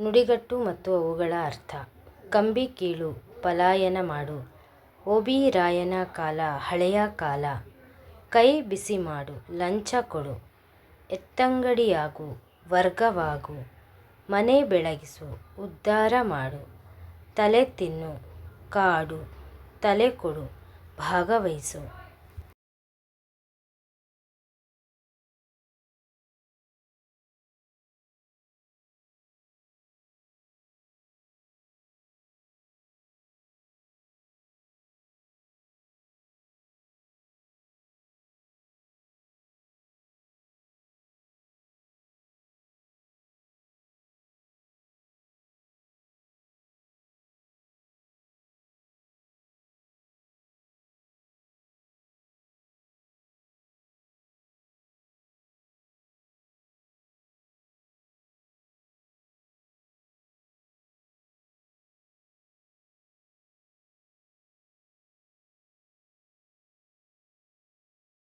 ನುಡಿಗಟ್ಟು ಮತ್ತು ಅವುಗಳ ಅರ್ಥ. ಕಂಬಿ ಕೀಳು, ಪಲಾಯನ ಮಾಡು ಓಬಿರಾಯನ ಕಾಲ, ಹಳೆಯ ಕಾಲ. ಕೈ ಬಿಸಿ ಮಾಡು, ಲಂಚ ಕೊಡು. ಎತ್ತಂಗಡಿಯಾಗು, ವರ್ಗವಾಗು. ಮನೆ ಬೆಳಗಿಸು, ಉದ್ಧಾರ ಮಾಡು. ತಲೆ ತಿನ್ನು, ಕಾಡು, ತಲೆ ಕೊಡು, ಭಾಗವಹಿಸು.